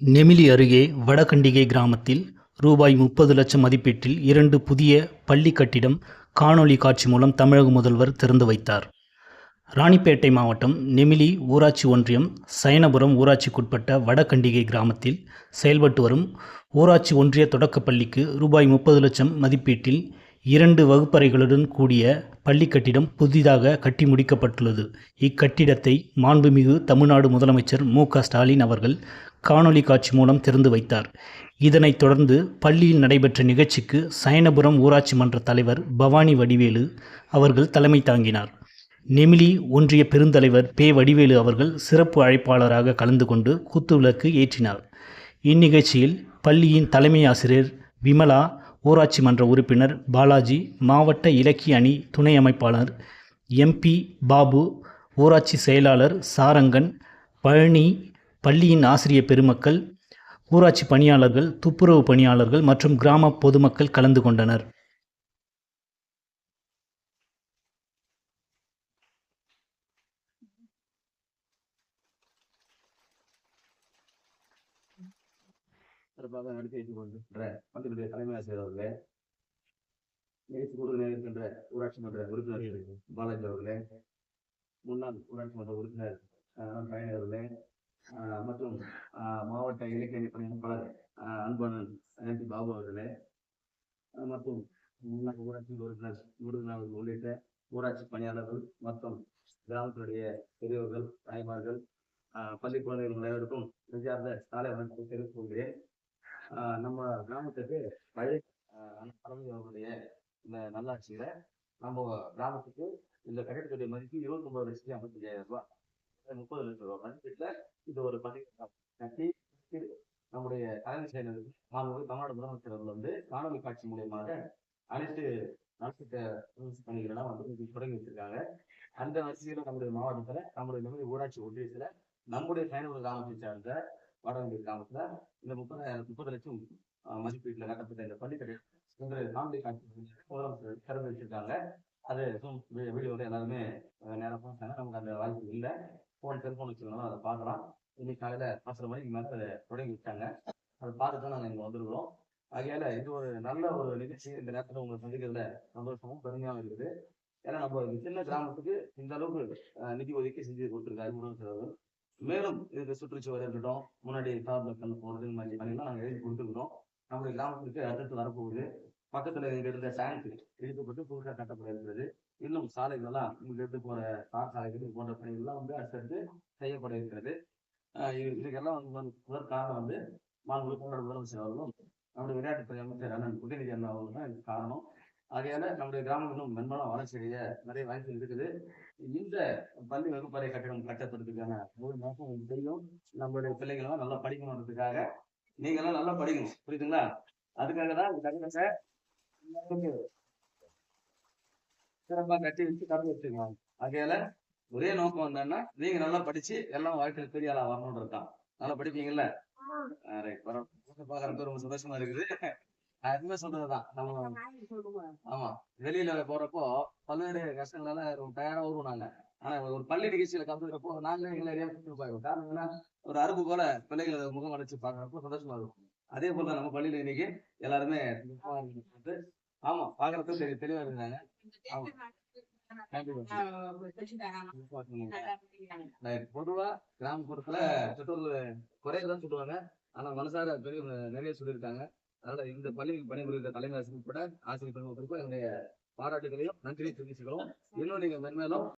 நெமிலி அருகே வடகண்டிகை கிராமத்தில் ரூபாய் முப்பது லட்சம் மதிப்பீட்டில் இரண்டு புதிய பள்ளி கட்டிடம் காணொளி காட்சி மூலம் தமிழக முதல்வர் திறந்து வைத்தார். ராணிப்பேட்டை மாவட்டம் நெமிலி ஊராட்சி ஒன்றியம் சயனபுரம் ஊராட்சிக்குட்பட்ட வடகண்டிகை கிராமத்தில் செயல்பட்டு வரும் ஊராட்சி ஒன்றிய தொடக்கப் பள்ளிக்கு ரூபாய் முப்பது லட்சம் மதிப்பீட்டில் இரண்டு வகுப்பறைகளுடன் கூடிய பள்ளி கட்டிடம் புதிதாக கட்டி முடிக்கப்பட்டுள்ளது. இக்கட்டிடத்தை மாண்புமிகு தமிழ்நாடு முதலமைச்சர் மு க ஸ்டாலின் அவர்கள் காணொளி காட்சி மூலம் திறந்து வைத்தார். இதனைத் தொடர்ந்து பள்ளியில் நடைபெற்ற நிகழ்ச்சிக்கு சயனபுரம் ஊராட்சி மன்ற தலைவர் பவானி வடிவேலு அவர்கள் தலைமை தாங்கினார். நெமிலி ஒன்றிய பெருந்தலைவர் பே வடிவேலு அவர்கள் சிறப்பு அழைப்பாளராக கலந்து கொண்டு குத்துவிளக்கு ஏற்றினார். இந்நிகழ்ச்சியில் பள்ளியின் தலைமை ஆசிரியர் விமலா ஊராட்சி மன்ற உறுப்பினர் பாலாஜி மாவட்ட இலக்கிய அணி துணை அமைப்பாளர் எம்பி பாபு ஊராட்சி செயலாளர் சாரங்கன் பழனி பள்ளியின் ஆசிரிய பெருமக்கள் ஊராட்சி பணியாளர்கள் துப்புரவு பணியாளர்கள் மற்றும் கிராம பொதுமக்கள் கலந்து கொண்டனர். சிறப்பாக நடத்தி கொண்டிருக்கின்ற பள்ளிகளுடைய தலைமை ஆசிரியர் அவர்களே நிகழ்ச்சி குழு இருக்கின்ற ஊராட்சி மன்ற உறுப்பினர் பாலாஜி அவர்களே முன்னாள் ஊராட்சி மன்ற உறுப்பினர் அவர்களே மற்றும் மாவட்ட இலக்கிய பணியாளர் அஹ், அன்பனன் எம்பி பாபு அவர்களே மற்றும் முன்னாள் ஊராட்சி உறுப்பினர் முருகன் உள்ளிட்ட ஊராட்சி பணியாளர்கள் மற்றும் கிராமத்தினுடைய பெரியவர்கள் தாய்மார்கள் பள்ளி குழந்தைகள் அனைவருக்கும் நெஞ்சார்ந்த சாலை வணக்கம் தெரிவித்துக் கொள்கிறேன். ஆஹ் நம்ம கிராமத்துக்கு பழைய பரமதி அவர்களுடைய இந்த நல்லாட்சியில நம்ம கிராமத்துக்கு இந்த கட்டிடத்துடைய மதிப்பு இருபத்தி ஒன்பது லட்சத்தி ஐம்பத்தி ஐயாயிரம் ரூபாய். முப்பது லட்சம் ரூபாய் மதிப்பீட்டில் இது ஒரு பள்ளி கட்டி நம்முடைய தலைமை செயலர் மாண்புமிகு தமிழ்நாடு முதலமைச்சர் அவர்கள் வந்து காணொலி காட்சி மூலியமாக அனைத்து நலத்திட்ட பணிகளெல்லாம் வந்து தொடங்கி வச்சிருக்காங்க. அந்த வரிசையில் நம்முடைய மாவட்டத்தில் நம்முடைய நம்முடைய ஊராட்சி ஒன்றியத்தில் நம்முடைய பயனுள்ள கிராமத்தை சார்ந்த வடவண்டி கிராமத்துல இந்த முப்பதாயிரம் முப்பது லட்சம் மதிப்பீட்டில் கட்டப்பட்ட இந்த பள்ளிக்கடை இன்று காணொலி காட்சி முதலமைச்சர் திறந்து வச்சிருக்காங்க. அது வீடியோவில் எல்லாருமே நேரம் பார்த்தாங்க. நமக்கு அந்த வாய்ப்பு இல்லை. ஃபோன் செல்போன் வச்சிருந்தாலும் அதை பார்க்கலாம். இன்னைக்கு காலையில பத்தரை மணிக்கு மேலே அதை தொடங்கி விட்டாங்க அதை பார்த்து தான் நாங்கள் இங்கே வந்திருக்கிறோம். ஆகையால இது ஒரு நல்ல ஒரு நிகழ்ச்சி. இந்த நேரத்தில் உங்களை சந்திக்கிறதுல சந்தோஷமும் பெருமையாகவும் இருக்குது. ஏன்னா நம்ம சின்ன கிராமத்துக்கு இந்த அளவுக்கு நிதி ஒதுக்கி செஞ்சு கொடுத்துருக்காரு முதலமைச்சர் அவர்கள். மேலும் இதுக்கு சுற்றுச்சுவர் இருக்கட்டும் முன்னாடி சார்பில் போகிறது இந்த மாதிரி பணியெல்லாம் நாங்கள் எழுதி கொடுத்துருக்கோம் நம்முடைய கிராமத்துக்கு அடுத்து வரப்போகுது. பக்கத்தில் இங்கே இருந்த டேங்க் இழுக்கப்பட்டு புதுசாக கட்டப்பட இருக்கிறது சாலைகளெல்லாம் இங்கிருந்து போகிற போற தார் சாலைகள் இது போன்ற பணிகள்லாம் வந்து அடுத்தடுத்து செய்யப்பட இருக்கிறது இதுக்கெல்லாம் வந்து முதல் காரணம் வந்து மாநில முதலமைச்சர் அவர்களும் நம்முடைய விளையாட்டுத்துறை அமைச்சர் அண்ணன் உதயநிதி அண்ணா அவர்கள் தான் இதுக்கு காரணம். ஆகையால நம்முடைய கிராமம் இன்னும் மென்மேலும் வளர்ச்சி அடைய நிறைய வாய்ப்பு இருக்குது. இந்த பள்ளி வகுப்பறை கட்டிடம் கட்டப்படுறதுக்கான ஒரு மாசம் தெரியும் நம்மளுடைய பிள்ளைகளும் நல்லா படிக்கணுன்றதுக்காக நீங்க எல்லாம் நல்லா படிக்கணும். புரியுதுங்களா? அதுக்காக தான் இந்த கட்டிடத்தை எல்லாருக்கும் சிறப்பா கட்டி வச்சு திறந்து வச்சிருக்காங்க. ஆகையால ஒரே நோக்கம் என்னன்னா நீங்க நல்லா படிச்சு எல்லாம் வாழ்க்கையில பெரிய ஆளா வரணும்ன்றது தான் நல்லா படிப்பீங்கல்ல? ரைட் பாக்குறதுக்கு ரொம்ப சந்தோஷமா இருக்குது. எப்பவுமே சொல்றதுதான். நம்ம ஆமா. வெளியில போறப்போ பல்வேறு கஷ்டங்களால ரொம்ப டயர்டா வருவோம் நாங்க. ஆனா ஒரு பள்ளி நிகழ்ச்சியில கலந்துக்கிறப்போ நாங்களே எங்களை போயிருக்கோம் காரணம் என்ன ஒரு அரும்பு போல பிள்ளைகளை முகம் அடைச்சு பாக்குறப்போ சந்தோஷமா இருக்கும். அதே போல நம்ம பள்ளியில இன்னைக்கு எல்லாருமே ஆமா பாக்குறதுக்கு தெரி- தெளிவா இருந்தாங்க. பொதுவா கிராமப்புறத்துல பெற்றோர்கள் குறையதான் சொல்லுவாங்க. ஆனா மனசார பெரிய நிறைய சொல்லியிருக்காங்க. அதனால இந்த பள்ளிக்கு பணிபுரிகிற தலைமை ஆசிரியர் உட்பட ஆசிரியர் பெருமக்களுக்கும் என்னுடைய பாராட்டுகளையும் நன்றியை தெரிவிச்சுக்கிறோம். இன்னும் நீங்க மென்மேலும்